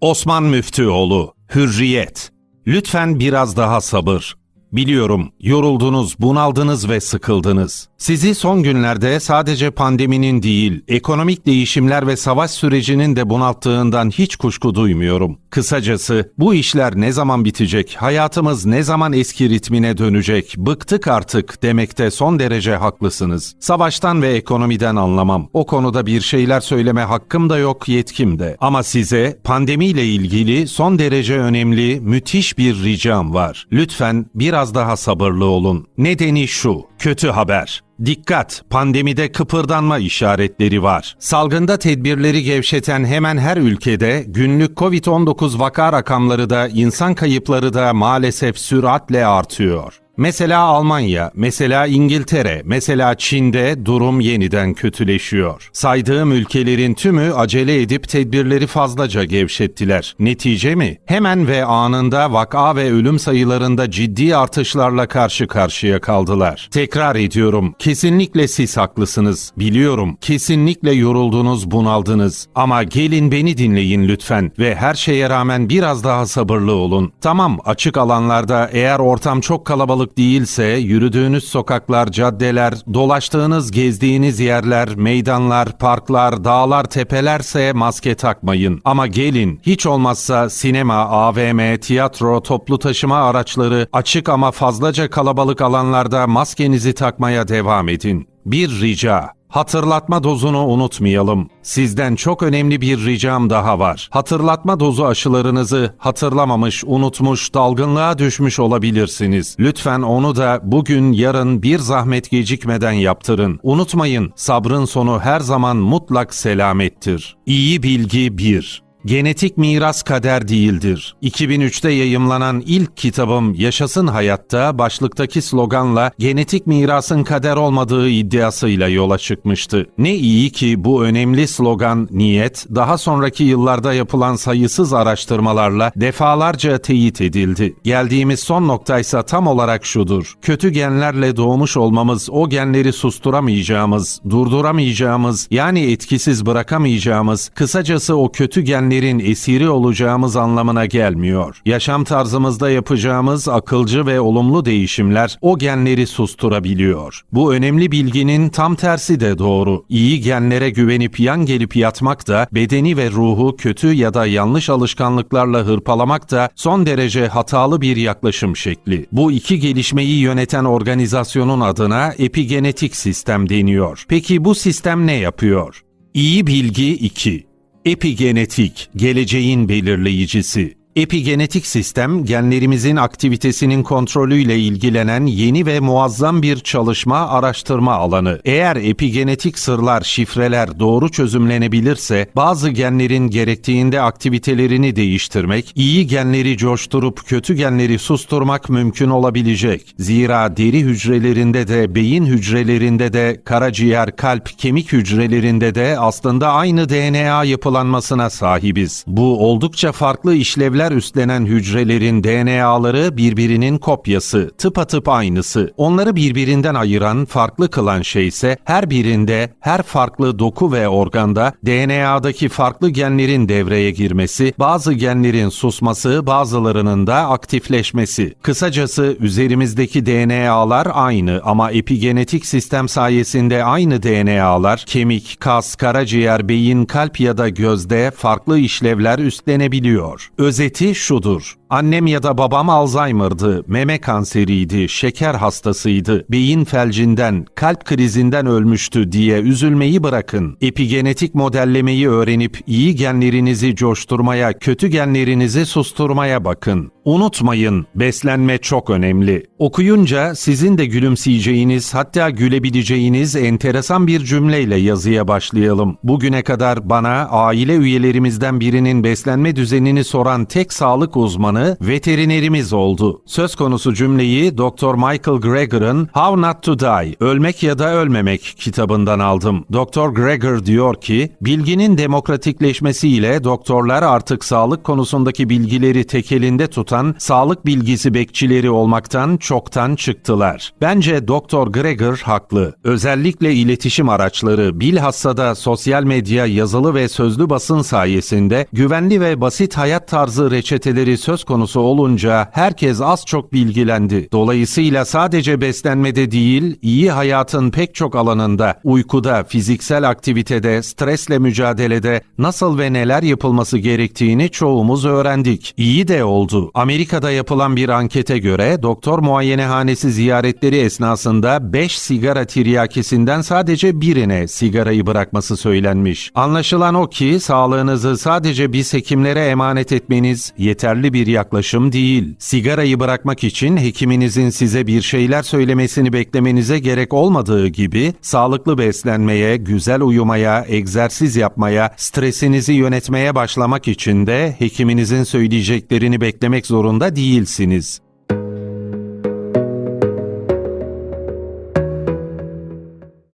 Osman Müftüoğlu, Hürriyet. Lütfen biraz daha sabır. Biliyorum, yoruldunuz, bunaldınız ve sıkıldınız. Sizi son günlerde sadece pandeminin değil, ekonomik değişimler ve savaş sürecinin de bunalttığından hiç kuşku duymuyorum. Kısacası bu işler ne zaman bitecek, hayatımız ne zaman eski ritmine dönecek, bıktık artık demekte son derece haklısınız. Savaştan ve ekonomiden anlamam. O konuda bir şeyler söyleme hakkım da yok, yetkim de. Ama size pandemiyle ilgili son derece önemli, müthiş bir ricam var. Lütfen biraz daha sabırlı olun. Nedeni şu, kötü haber. Dikkat! Pandemide kıpırdanma işaretleri var. Salgında tedbirleri gevşeten hemen her ülkede günlük COVID-19 vaka rakamları da insan kayıpları da maalesef süratle artıyor. Mesela Almanya, mesela İngiltere, mesela Çin'de durum yeniden kötüleşiyor. Saydığım ülkelerin tümü acele edip tedbirleri fazlaca gevşettiler. Netice mi? Hemen ve anında vaka ve ölüm sayılarında ciddi artışlarla karşı karşıya kaldılar. Tekrar ediyorum, kesinlikle siz haklısınız. Biliyorum, kesinlikle yoruldunuz, bunaldınız. Ama gelin beni dinleyin lütfen ve her şeye rağmen biraz daha sabırlı olun. Tamam, açık alanlarda eğer ortam çok kalabalık değilse yürüdüğünüz sokaklar, caddeler, dolaştığınız, gezdiğiniz yerler, meydanlar, parklar, dağlar, tepelerse maske takmayın. Ama gelin hiç olmazsa sinema, AVM, tiyatro, toplu taşıma araçları açık ama fazlaca kalabalık alanlarda maskenizi takmaya devam edin. Bir rica. Hatırlatma dozunu unutmayalım. Sizden çok önemli bir ricam daha var. Hatırlatma dozu aşılarınızı hatırlamamış, unutmuş, dalgınlığa düşmüş olabilirsiniz. Lütfen onu da bugün, yarın bir zahmet gecikmeden yaptırın. Unutmayın, sabrın sonu her zaman mutlak selamettir. İyi bilgi 1. Genetik miras kader değildir. 2003'te yayımlanan ilk kitabım Yaşasın Hayatta başlıktaki sloganla genetik mirasın kader olmadığı iddiasıyla yola çıkmıştı. Ne iyi ki bu önemli slogan niyet daha sonraki yıllarda yapılan sayısız araştırmalarla defalarca teyit edildi. Geldiğimiz son noktaysa tam olarak şudur. Kötü genlerle doğmuş olmamız o genleri susturamayacağımız, durduramayacağımız yani etkisiz bırakamayacağımız, kısacası o kötü genleri genlerin esiri olacağımız anlamına gelmiyor. Yaşam tarzımızda yapacağımız akılcı ve olumlu değişimler o genleri susturabiliyor. Bu önemli bilginin tam tersi de doğru. İyi genlere güvenip yan gelip yatmak da bedeni ve ruhu kötü ya da yanlış alışkanlıklarla hırpalamak da son derece hatalı bir yaklaşım şekli. Bu iki gelişmeyi yöneten organizasyonun adına epigenetik sistem deniyor. Peki bu sistem ne yapıyor? İyi bilgi 2. Epigenetik, geleceğin belirleyicisi. Epigenetik sistem, genlerimizin aktivitesinin kontrolüyle ilgilenen yeni ve muazzam bir çalışma araştırma alanı. Eğer epigenetik sırlar, şifreler doğru çözümlenebilirse, bazı genlerin gerektiğinde aktivitelerini değiştirmek, iyi genleri coşturup kötü genleri susturmak mümkün olabilecek. Zira deri hücrelerinde de, beyin hücrelerinde de, karaciğer, kalp, kemik hücrelerinde de aslında aynı DNA yapılanmasına sahibiz. Bu oldukça farklı işlevler üstlenen hücrelerin DNA'ları birbirinin kopyası, tıpatıp aynısı. Onları birbirinden ayıran, farklı kılan şey ise her birinde, her farklı doku ve organda DNA'daki farklı genlerin devreye girmesi, bazı genlerin susması, bazılarının da aktifleşmesi. Kısacası üzerimizdeki DNA'lar aynı ama epigenetik sistem sayesinde aynı DNA'lar kemik, kas, karaciğer, beyin, kalp ya da gözde farklı işlevler üstlenebiliyor. Özeti şudur. Annem ya da babam Alzheimer'dı, meme kanseriydi, şeker hastasıydı, beyin felcinden, kalp krizinden ölmüştü diye üzülmeyi bırakın. Epigenetik modellemeyi öğrenip iyi genlerinizi coşturmaya, kötü genlerinizi susturmaya bakın. Unutmayın, beslenme çok önemli. Okuyunca sizin de gülümseyeceğiniz, hatta gülebileceğiniz enteresan bir cümleyle yazıya başlayalım. Bugüne kadar bana aile üyelerimizden birinin beslenme düzenini soran tek sağlık uzmanı veterinerimiz oldu. Söz konusu cümleyi Dr. Michael Greger'ın How Not to Die, Ölmek ya da Ölmemek kitabından aldım. Dr. Greger diyor ki, bilginin demokratikleşmesiyle doktorlar artık sağlık konusundaki bilgileri tek elinde tutan satan sağlık bilgisi bekçileri olmaktan çoktan çıktılar. Bence Dr. Greger haklı. Özellikle iletişim araçları bilhassa da sosyal medya yazılı ve sözlü basın sayesinde güvenli ve basit hayat tarzı reçeteleri söz konusu olunca herkes az çok bilgilendi. Dolayısıyla sadece beslenmede değil, iyi hayatın pek çok alanında, uykuda, fiziksel aktivitede, stresle mücadelede nasıl ve neler yapılması gerektiğini çoğumuz öğrendik. İyi de oldu. Amerika'da yapılan bir ankete göre doktor muayenehanesi ziyaretleri esnasında 5 sigara tiryakisinden sadece birine sigarayı bırakması söylenmiş. Anlaşılan o ki sağlığınızı sadece biz hekimlere emanet etmeniz yeterli bir yaklaşım değil. Sigarayı bırakmak için hekiminizin size bir şeyler söylemesini beklemenize gerek olmadığı gibi sağlıklı beslenmeye, güzel uyumaya, egzersiz yapmaya, stresinizi yönetmeye başlamak için de hekiminizin söyleyeceklerini beklemek zorunda değilsiniz.